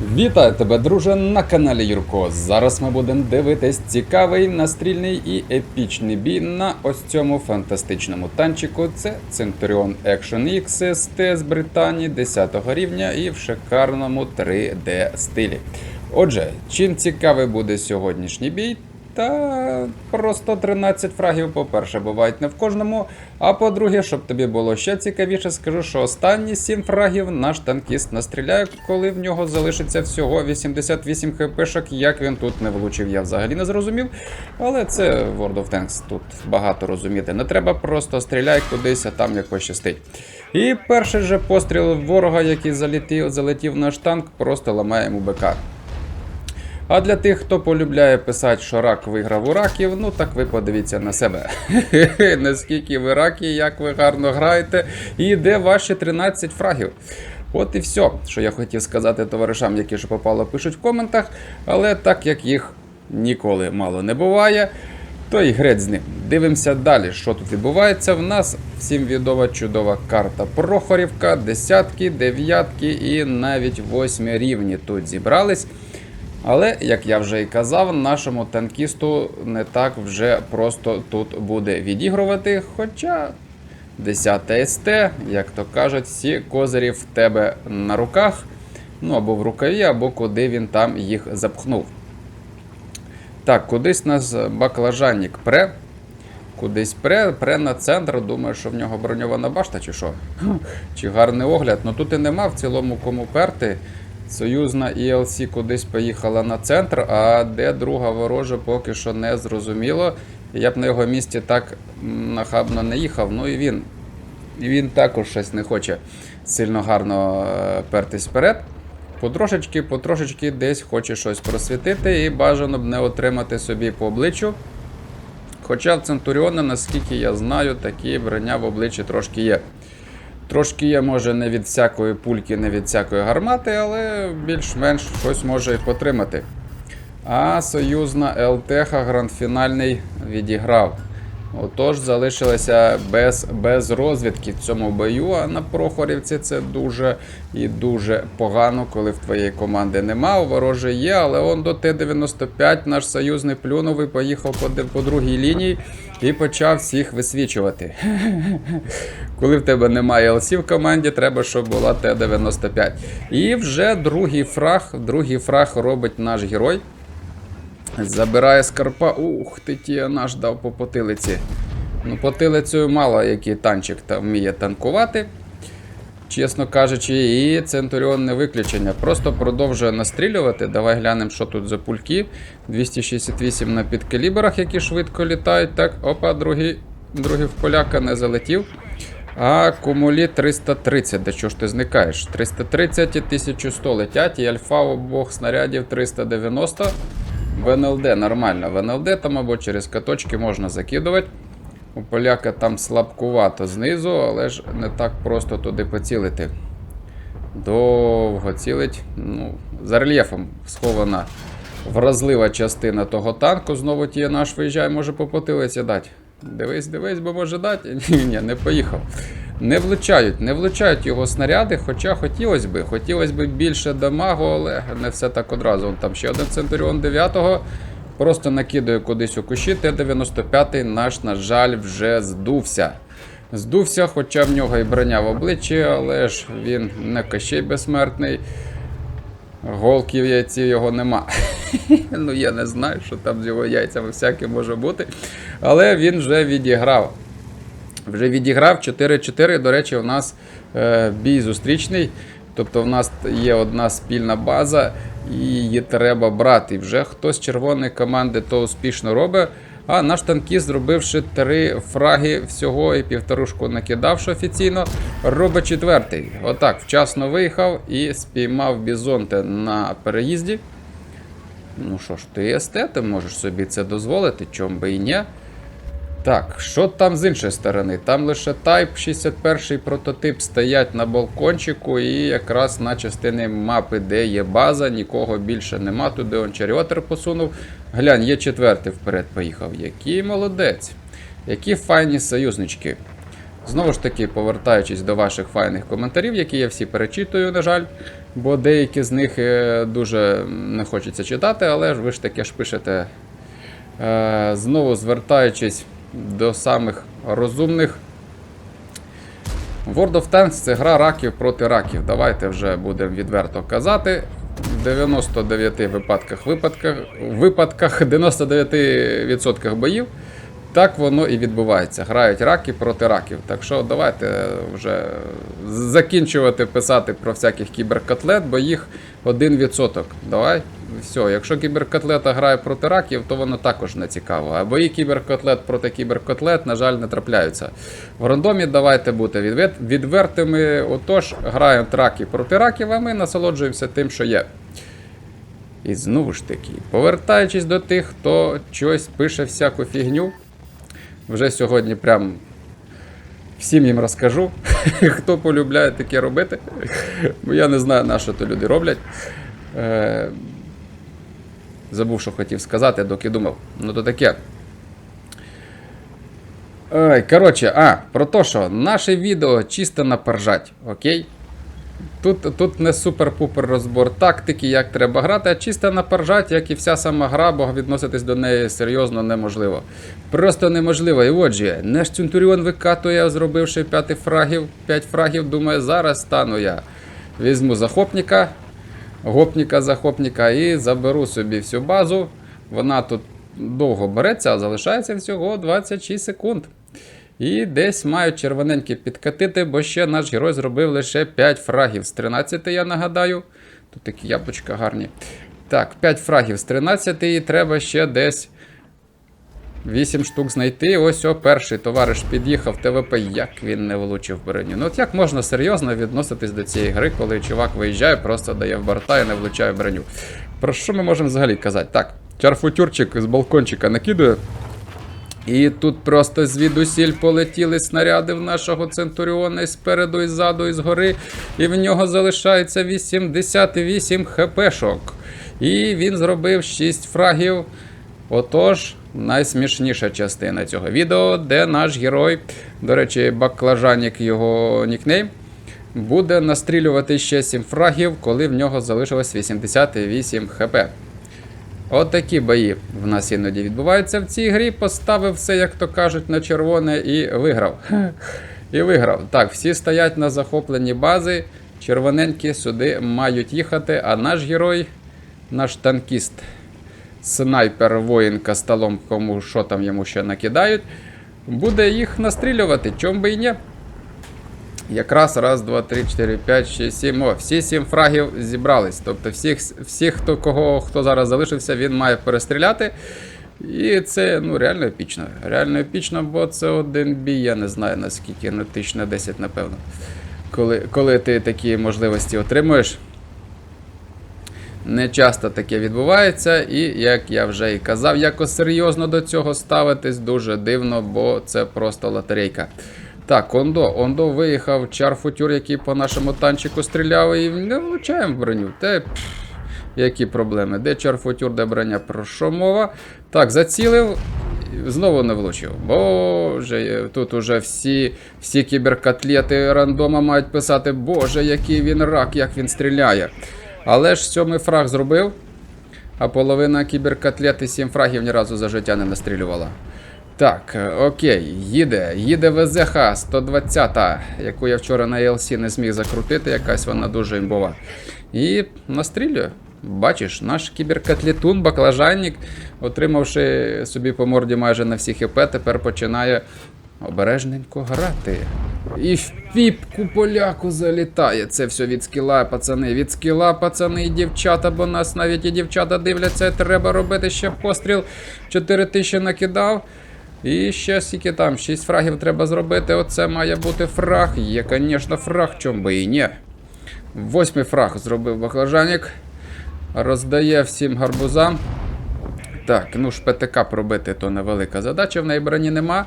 Вітаю тебе, друже, на каналі Юрко. Зараз ми будемо дивитись цікавий настрільний і епічний бій на ось цьому фантастичному танчику. Це Centurion Action X ST з Британії 10 рівня і в шикарному 3D стилі. Отже, чим цікавий буде сьогоднішній бій? Та просто 13 фрагів, по-перше, бувають не в кожному. А по-друге, щоб тобі було ще цікавіше, скажу, що останні 7 фрагів наш танкіст настріляє, коли в нього залишиться всього 88 хпшок. Як він тут не влучив, я взагалі не зрозумів. Але це World of Tanks, тут багато розуміти. Не треба, просто стріляй кудись, а там як пощастить. І перший же постріл ворога, який залетів, залетів наш танк, просто ламає йому БК. А для тих, хто полюбляє писати, що рак виграв у раків, ну так ви подивіться на себе. Наскільки ви раки, як ви гарно граєте, і де ваші 13 фрагів. От і все, що я хотів сказати товаришам, які ж попало пишуть в коментах, але так як їх ніколи мало не буває, то і греть з ним. Дивимося далі, що тут відбувається. В нас всім відома чудова карта Прохорівка, десятки, дев'ятки і навіть восьмі рівні тут зібрались. Але, як я вже і казав, нашому танкісту не так вже просто тут буде відігрувати. Хоча 10 СТ, як то кажуть, всі козирі в тебе на руках, ну або в рукаві, або куди він там їх запхнув. Так, кудись нас баклажанник пре. Кудись пре, пре на центр. Думаю, що в нього броньована башта, чи що? Чи гарний огляд. Ну тут і нема в цілому кому перти. Союзна ELC кудись поїхала на центр, а де друга ворожа поки що не зрозуміло. Я б на його місці так нахабно не їхав. Ну і він. І він також щось не хоче сильно гарно е, пертись вперед. Потрошечки, потрошечки десь хоче щось просвітити і бажано б не отримати собі по обличчю. Хоча в Центуріона, наскільки я знаю, такі броня в обличчі трошки є. Трошки є, може, не від всякої пульки, не від всякої гармати, але більш-менш щось може і потримати. А союзна ЛТХ грандфінальний відіграв. Отож, залишилися без, без розвідки в цьому бою. А на Прохорівці це дуже і дуже погано, коли в твоєї команди нема. У ворожі є, але он до Т-95 наш союзний плюнув і поїхав по, по другій лінії і почав всіх висвічувати. Коли в тебе немає ЛС в команді, треба, щоб була Т-95. І вже другий фраг, другий фраг робить наш герой. Забирає скарпа. Ух, ти ті наш дав по потилиці. Ну, потилицею мало який танчик там вміє танкувати. Чесно кажучи, і Центуріон не виключення. Просто продовжує настрілювати. Давай глянемо, що тут за пульки. 268 на підкалібрах, які швидко літають. Так, опа, другий, другий в поляка не залетів. А кумулі 330. Да що ж ти зникаєш? 330 і 1100 летять, і альфа обох снарядів 390. В НЛД нормально. В НЛД там або через каточки можна закидувати. У поляка там слабкувато знизу, але ж не так просто туди поцілити. Довго цілить. Ну, за рельєфом схована вразлива частина того танку. Знову ті наш виїжджає, може по потилиці дати. Дивись, дивись, бо може дати. Ні, ні, не поїхав. Не влучають, не влучають його снаряди, хоча хотілося би. Хотілося б більше дамагу, але не все так одразу. Там ще один Центуріон 9-го. Просто накидаю кудись у кущі. Т-95 наш, на жаль, вже здувся. Здувся, хоча в нього і броня в обличчі, але ж він не кощей безсмертний. Голки в яйці його нема. ну я не знаю, що там з його яйцями всяке може бути. Але він вже відіграв. Вже відіграв 4-4. До речі, у нас е, бій зустрічний. Тобто в нас є одна спільна база, і її треба брати. Вже хтось з червоної команди то успішно робить. А наш танкіст, зробивши три фраги всього і півторушку накидавши офіційно, робить четвертий. Отак, вчасно виїхав і спіймав бізонте на переїзді. Ну що ж, ти СТ, ти можеш собі це дозволити, чом би і ні. Так, що там з іншої сторони? Там лише Type 61 прототип стоять на балкончику, і якраз на частині мапи, де є база, нікого більше нема. Туди он чаріотер посунув. Глянь, є четвертий вперед поїхав. Який молодець. Які файні союзнички. Знову ж таки, повертаючись до ваших файних коментарів, які я всі перечитую, на жаль. бо деякі з них е, дуже не хочеться читати, але ж ви ж таке ж пишете. Е, Знову звертаючись до самих розумних. World of Tanks це гра раків проти раків. Давайте вже будемо відверто казати. В 99 випадках, випадках, випадках 99% боїв так воно і відбувається. Грають раки проти раків. Так що давайте вже закінчувати писати про всяких кіберкотлет, бо їх 1%. Давай. Все, якщо кіберкотлета грає проти раків, то воно також не цікаво. А бої кіберкотлет проти кіберкотлет, на жаль, не трапляються. В рандомі давайте бути відвер- відвертими. Отож, грають раки проти раків, а ми насолоджуємося тим, що є. І знову ж таки, повертаючись до тих, хто щось пише всяку фігню, вже сьогодні прям всім їм розкажу, хто полюбляє таке робити. Бо я не знаю, на що то люди роблять. Забув, що хотів сказати, доки думав. Ну то таке. Ой, коротше, а, про те, що наше відео чисто на поржать, окей? Тут, тут не супер-пупер розбор тактики, як треба грати, а чисто на поржать, як і вся сама гра, бо відноситись до неї серйозно неможливо. Просто неможливо. І отже, наш Центуріон викатує, зробивши 5 фрагів, 5 фрагів, думаю, зараз стану я. Візьму захопника, гопніка, захопника і заберу собі всю базу. Вона тут довго береться, а залишається всього 26 секунд. І десь мають червоненькі підкатити, бо ще наш герой зробив лише 5 фрагів з 13, я нагадаю. Тут такі яблучка гарні. Так, 5 фрагів з 13 і треба ще десь 8 штук знайти. Ось о, перший товариш під'їхав ТВП, як він не влучив броню. Ну от як можна серйозно відноситись до цієї гри, коли чувак виїжджає, просто дає в борта і не влучає броню. Про що ми можемо взагалі казати? Так, чарфутюрчик з балкончика накидує. І тут просто звідусіль полетіли снаряди в нашого Центуріона і спереду, і ззаду, і згори. І в нього залишається 88 хпшок. І він зробив 6 фрагів. Отож, найсмішніша частина цього відео, де наш герой, до речі, баклажанік його нікнейм, буде настрілювати ще 7 фрагів, коли в нього залишилось 88 хп. От такі бої в нас іноді відбуваються в цій грі. Поставив все, як то кажуть, на червоне і виграв. І виграв. Так, всі стоять на захопленні бази. Червоненькі сюди мають їхати, а наш герой, наш танкіст, снайпер, воїн касталом, кому що там йому ще накидають, буде їх настрілювати, чом би і ні. Якраз раз, два, три, чотири, п'ять, шість, сім. О, всі сім фрагів зібрались. Тобто всіх, всіх хто, кого, хто зараз залишився, він має перестріляти. І це ну, реально епічно. Реально епічно, бо це один бій, я не знаю наскільки, ну тисяч на 10, напевно. Коли, коли ти такі можливості отримуєш. Не часто таке відбувається, і як я вже і казав, якось серйозно до цього ставитись дуже дивно, бо це просто лотерейка. Так, Ондо, Ондо виїхав чарфутюр, який по нашому танчику стріляв, і не влучаємо в броню. Те, пф, які проблеми? Де чарфутюр, де броня? Про що мова? Так, зацілив. Знову не влучив. Боже, тут уже всі, всі кіберкотлети рандома мають писати, Боже, який він рак, як він стріляє. Але ж сьомий фраг зробив, а половина кіберкотлет і сім фрагів ні разу за життя не настрілювала. Так, окей, їде, їде ВЗХ 120, яку я вчора на ELC не зміг закрутити, якась вона дуже імбова. І настрілює. Бачиш, наш кіберкотлетун, баклажанник, отримавши собі по морді майже на всі хп, тепер починає обережненько грати. І в піпку поляку залітає. Це все від скіла, пацани. Від скіла, пацани, і дівчата, бо нас навіть і дівчата дивляться. Треба робити ще постріл. 4 тисячі накидав. І ще скільки там, 6 фрагів треба зробити. Оце має бути фраг. Є, звісно, фраг, чом би і ні. Восьмий фраг зробив баклажанник. Роздає всім гарбузам. Так, ну ж ПТК пробити то невелика задача, в неї броні нема.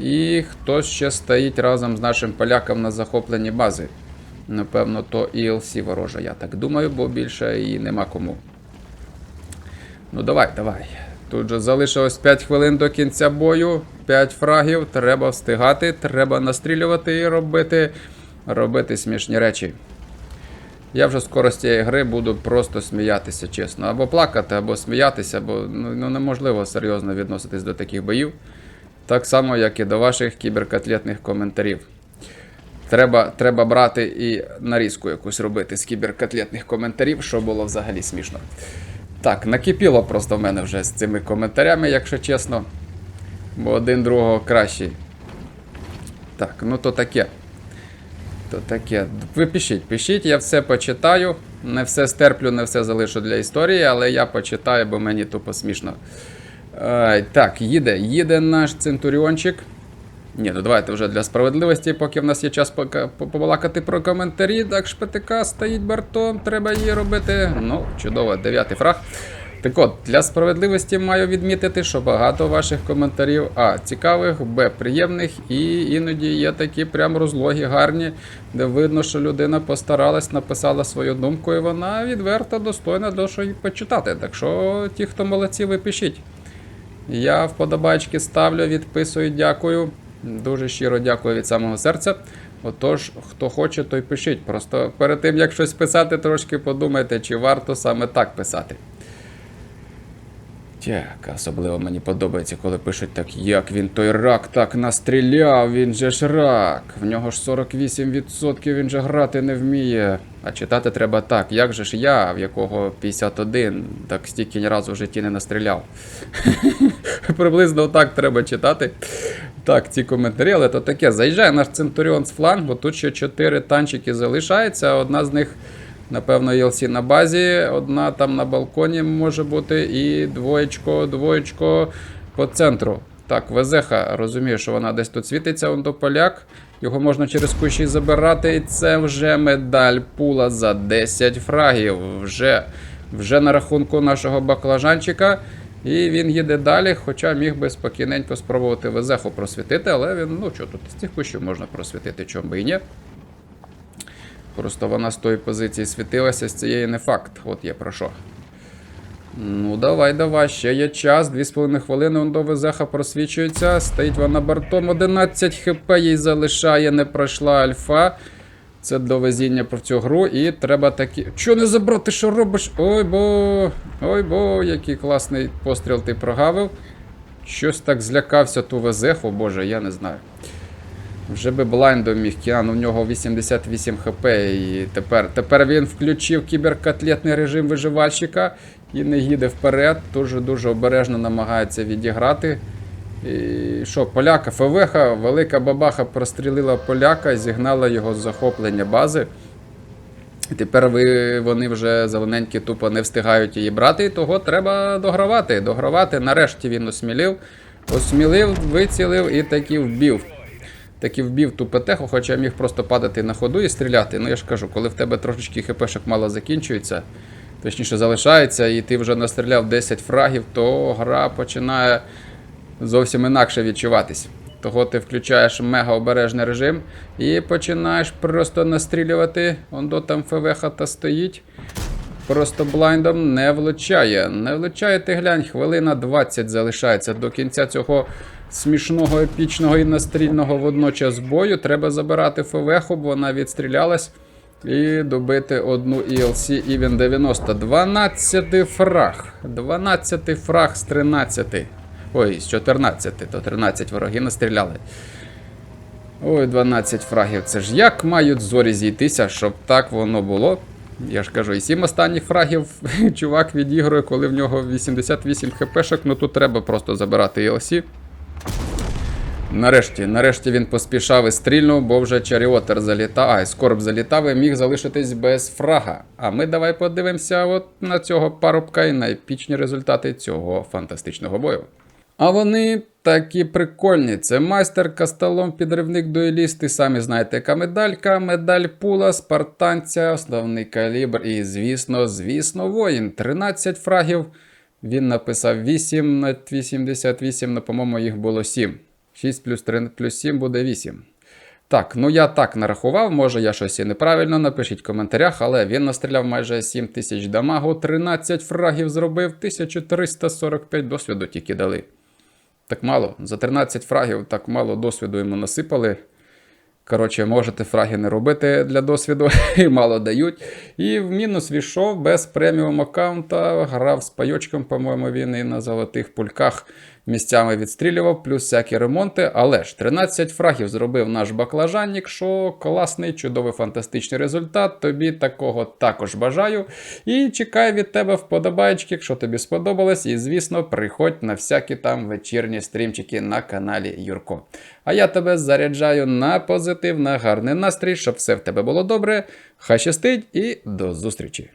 І хтось ще стоїть разом з нашим поляком на захопленні бази. Напевно, то ELC ворожа, я так думаю, бо більше і нема кому. Ну давай, давай. Тут же залишилось 5 хвилин до кінця бою. 5 фрагів. Треба встигати, треба настрілювати і робити, робити смішні речі. Я вже скоро з цієї гри буду просто сміятися, чесно. Або плакати, або сміятися, бо ну, ну, неможливо серйозно відноситись до таких боїв. Так само, як і до ваших кіберкотлетних коментарів. Треба, треба брати і нарізку якусь робити з кіберкотлетних коментарів, щоб було взагалі смішно. Так, накипіло просто в мене вже з цими коментарями, якщо чесно. Бо один другого кращий. Так, ну то таке. То таке. Ви пишіть, пишіть, я все почитаю. Не все стерплю, не все залишу для історії, але я почитаю, бо мені тупо смішно. Так, їде, їде наш центуріончик. Ні, ну давайте вже для справедливості, поки в нас є час побалакати про коментарі. Так, шпитика стоїть бортом, треба її робити. Ну, чудово, дев'ятий фраг. Так от, для справедливості маю відмітити, що багато ваших коментарів А цікавих, Б приємних, і іноді є такі прям розлогі, гарні, де видно, що людина постаралась, написала свою думку, і вона відверто достойна до що й почитати. Так що ті, хто молодці, ви пишіть. Я вподобайки ставлю, відписую, дякую. Дуже щиро дякую від самого серця. Отож, хто хоче, той пишіть. Просто перед тим, як щось писати, трошки подумайте, чи варто саме так писати. Так, особливо мені подобається, коли пишуть так, як він той рак так настріляв, він же ж рак. В нього ж 48%, він же грати не вміє. А читати треба так, як же ж я, в якого 51, так стільки ні разу в житті не настріляв. Приблизно так треба читати. Так, ці коментарі, але то таке. Заїжджає наш Центуріон з флангу. Тут ще 4 танчики залишається. Одна з них, напевно, ЄЛСі на базі, одна там на балконі може бути, і двоєчко, двоєчко по центру. Так, Везеха, розумію, що вона десь тут світиться, он до поляк. Його можна через кущі забирати. І це вже медаль пула за 10 фрагів. Вже, вже на рахунку нашого баклажанчика. І він їде далі, хоча міг би спокійненько спробувати Везеху просвітити, але він, ну що тут, з цих кущів можна просвітити, чому би і ні. Просто вона з тої позиції світилася, з цієї не факт. От є про що. Ну, давай, давай, ще є час. 2,5 хвилини он до Везеха просвічується. Стоїть вона бортом. 11 хп їй залишає, не пройшла альфа. Це до везіння про цю гру. І треба такі. Чо не забрати, що робиш? Ой бо. Ой бо, який класний постріл ти прогавив. Щось так злякався ту Везеху, боже, я не знаю. Вже би блайндом міг Кіан, у нього 88 хп, і тепер, тепер він включив кіберкотлетний режим виживальщика і не їде вперед. Дуже-дуже обережно намагається відіграти. І що, поляка, ФВХ, велика бабаха прострілила поляка, зігнала його з захоплення бази. Тепер ви, вони вже зелененькі тупо не встигають її брати, і того треба догравати. Догравати. Нарешті він осмілів. Осмілив, вицілив і таки вбив. Таки вбив ту петеху, хоча міг просто падати на ходу і стріляти. Ну я ж кажу, коли в тебе трошечки хпшок мало закінчується, точніше залишається, і ти вже настріляв 10 фрагів, то гра починає зовсім інакше відчуватись. Того ти включаєш мега обережний режим і починаєш просто настрілювати. Ондо там ФВХ та стоїть. Просто блайндом не влучає. Не влучає, ти глянь, хвилина 20 залишається до кінця цього смішного, епічного і настрільного водночас бою. Треба забирати ФВХ, бо вона відстрілялась. І добити одну ELC Even 90. 12 фраг. 12 фраг з 13. Ой, з 14, то 13 ворогів настріляли. Ой, 12 фрагів. Це ж як мають зорі зійтися, щоб так воно було. Я ж кажу, і 7 останніх фрагів чувак відігрує, коли в нього 88 хпшок, ну тут треба просто забирати ELC. Нарешті, нарешті він поспішав і стрільнув, бо вже Чаріотер залітав, а, і Скорб залітав і міг залишитись без фрага. А ми давай подивимося от на цього парубка і на епічні результати цього фантастичного бою. А вони такі прикольні. Це майстер, касталом, підривник, дуеліст. І самі знаєте, яка медалька, медаль пула, спартанця, основний калібр. І, звісно, звісно, воїн. 13 фрагів. Він написав 8 на 88, ну, по-моєму, їх було 7. 6 плюс 3 плюс 7 буде 8. Так, ну я так нарахував, може я щось і неправильно, напишіть в коментарях, але він настріляв майже 7 тисяч дамагу, 13 фрагів зробив, 1345 досвіду тільки дали. Так мало. За 13 фрагів так мало досвіду йому насипали. Коротше, можете фраги не робити для досвіду, і мало дають. І в мінус війшов без преміум аккаунта, грав з пайочком, по-моєму, він і на золотих пульках місцями відстрілював, плюс всякі ремонти. Але ж 13 фрагів зробив наш баклажанник, що класний, чудовий, фантастичний результат. Тобі такого також бажаю. І чекаю від тебе вподобайки, якщо тобі сподобалось. І, звісно, приходь на всякі там вечірні стрімчики на каналі Юрко. А я тебе заряджаю на позитив, на гарний настрій, щоб все в тебе було добре. Хай щастить і до зустрічі!